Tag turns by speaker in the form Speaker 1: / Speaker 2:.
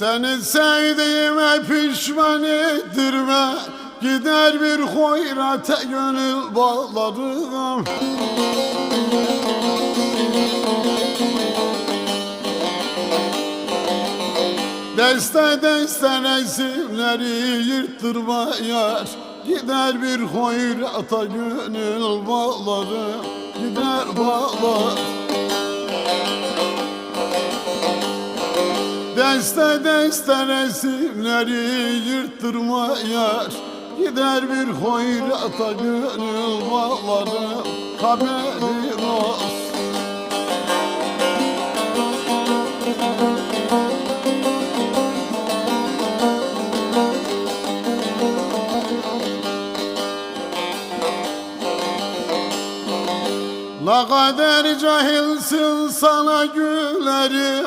Speaker 1: Seni sevdiğime pişman ettirme. Gider bir hoyrate gönül bağlarım Deste deste resimleri yırttırma yar Gider bir hoyrata gönül bağlarım Gider bağlar Deste deste resimleri yırttırma yar Gider bir hoyrata gönül bağlarım Haberin olsun. La kader cahilsin sana gülerim